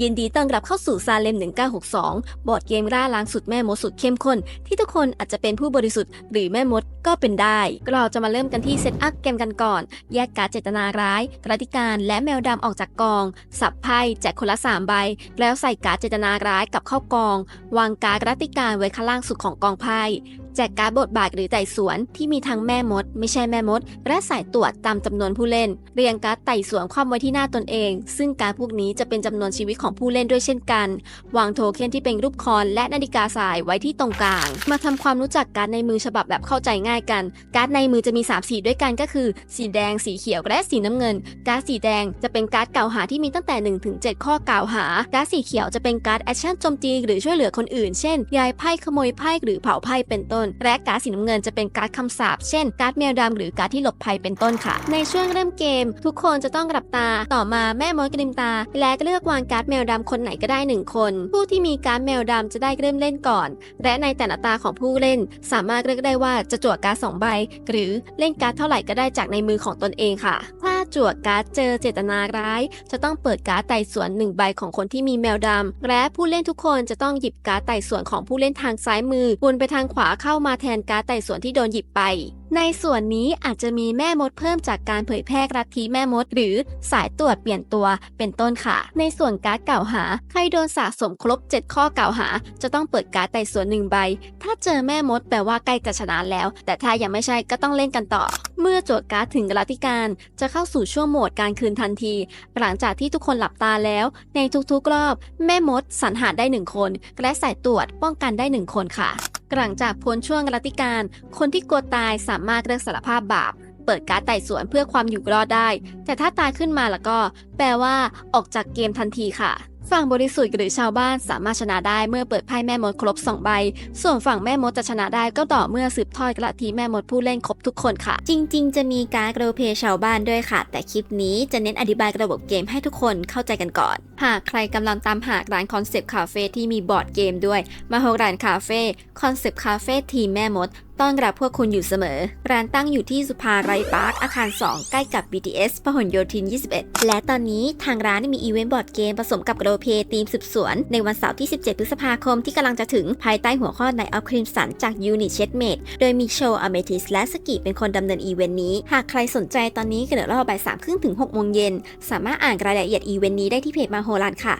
ยินดีต้อนรับเข้าสู่ซาเลม 1962 บอร์ดเกมร่าล้างสุดแม่มดสุดเข้มข้น ที่ทุกคนอาจจะเป็นผู้บริสุทธิ์หรือแม่มดก็เป็นได้ เราจะมาเริ่มกันที่เซตอัพเกมกันก่อน แยกการเจตนาร้ายกติการและแมวดำออกจากกอง สับไพ่แจกคนละ 3 ใบ แล้วใส่การเจตนาร้ายกลับเข้ากอง วางการกติการไว้ข้างล่างสุดของกองไพ่แจกการ์ดบทบาทหรือไต่สวนที่มีทั้งแม่มด ไม่ใช่แม่มด และสายตรวจตามจำนวนผู้เล่น เรียงการ์ดไต่สวนคว่ำไว้ที่หน้าตนเอง ซึ่งการ์ดพวกนี้จะเป็นจำนวนชีวิตของผู้เล่นด้วยเช่นกัน วางโทเค็นที่เป็นรูปคอนและนาฬิกาสายไว้ที่ตรงกลาง มาทำความรู้จักการดในมือฉบับแบบเข้าใจง่ายกัน การ์ดในมือจะมี 3 สีด้วยกันก็คือ สีแดง สีเขียวและสีน้ำเงิน การ์ดสีแดงจะเป็นการ์ดกล่าวหาที่มีตั้งแต่1ถึง7ข้อกล่าวหา การ์ดสีเขียวจะเป็นการ์ดแอคชั่นโจมตีหรือช่วยเหลือคนอื่น เช่นย้ายไพ่ขโมยไพ่หรือเผาไพ่เป็นต้นและการ์ดสีน้ำเงินจะเป็นการ์ดคำสาปเช่นการ์ดแมวดำหรือการ์ดที่หลบภัยเป็นต้นค่ะ ในช่วงเริ่มเกม ทุกคนจะต้องกลับตาต่อมาแม่มดกระดิมตา และเลือกวางการ์ดแมวดำคนไหนก็ได้หนึ่งคน ผู้ที่มีการ์ดแมวดำจะได้เริ่มเล่นก่อน และในแต่ละตาของผู้เล่น สามารถเลือกได้ว่าจะจั่วการ์ดสองใบ หรือเล่นการ์ดเท่าไหร่ก็ได้จากในมือของตนเองค่ะถ้า จั่วการ์ดเจอเจตนาร้าย จะต้องเปิดการ์ดไต่สวนหนึ่งใบของคนที่มีแมวดำ และผู้เล่นทุกคนจะต้องหยิบการ์ดไต่สวนของผู้เล่นทางซ้ายมือวนไปทางขวาเข้ามาแทนการ์ดไต่สวนที่โดนหยิบไป ในส่วนนี้อาจจะมีแม่มดเพิ่มจากการเผยแพร่ลัทธิแม่มด หรือสายตรวจเปลี่ยนตัวเป็นต้นค่ะ ในส่วนการ์ดกล่าหา ใครโดนสะสมครบ 7 ข้อเก่าหา จะต้องเปิดการ์ดไต่สวนหนึ่งใบ ถ้าเจอแม่มดแปลว่าใกล้จะชนะแล้ว แต่ถ้ายังไม่ใช่ก็ต้องเล่นกันต่อ เมื่อจทย์การ์ดถึงกลติการ จะเข้าสู่ช่วงโหมดการคืนทันที หลังจากที่ทุกคนหลับตาแล้ว ในทุกๆรอบ แม่มดสรรหาได้หนึ่งคนและสายตรวจป้องกันได้หนึ่งคนค่ะ หลังจากพ้นช่วงรัติการ คนที่กลัวตายสามารถเลือกสารภาพบาป เปิดการ์ดไต่สวนเพื่อความอยู่รอดได้ แต่ถ้าตายขึ้นมาแล้วก็ แปลว่าออกจากเกมทันทีค่ะฝั่งบริสุทธิ์หรือชาวบ้านสามารถชนะได้เมื่อเปิดไพ่แม่มดครบ 2 ใบ ส่วนฝั่งแม่มดจะชนะได้ก็ต่อเมื่อสืบทอดกระทีแม่มดผู้เล่นครบทุกคนค่ะ จริง ๆ จะมีการ์ดโรลเพลย์ชาวบ้านด้วยค่ะ แต่คลิปนี้จะเน้นอธิบายระบบเกมให้ทุกคนเข้าใจกันก่อน หากใครกำลังตามหาร้านคอนเซปต์คาเฟ่ที่มีบอร์ดเกมด้วย มาโฮร้านคาเฟ่คอนเซปต์คาเฟ่ทีมแม่มดต้อนรับพวกคุณอยู่เสมอ ร้านตั้งอยู่ที่สุภาไรปาร์ค อาคาร 2 ใกล้กับ BTS พหลโยธิน 21 และตอนนี้ทางร้านมีอีเวนต์บอร์ดเกมผสมกับโรลเพยทีมสืบสวน ในวันเสาร์ที่ 17 พฤษภาคมที่กำลังจะถึงภายใต้หัวข้อในออฟคริมสันจากยูนิ c เช t เมดโดยมีโชว์อเมทิสและสกิเป็นคนดำเนินอีเวนต์นี้ หากใครสนใจตอนนี้ก็เดี๋ยวรอบ่ายสามครึ่งถึง6โมงเย็นสามารถอ่านรายละเอียดอีเวนต์นี้ได้ที่เพจมาโฮลันค่ะ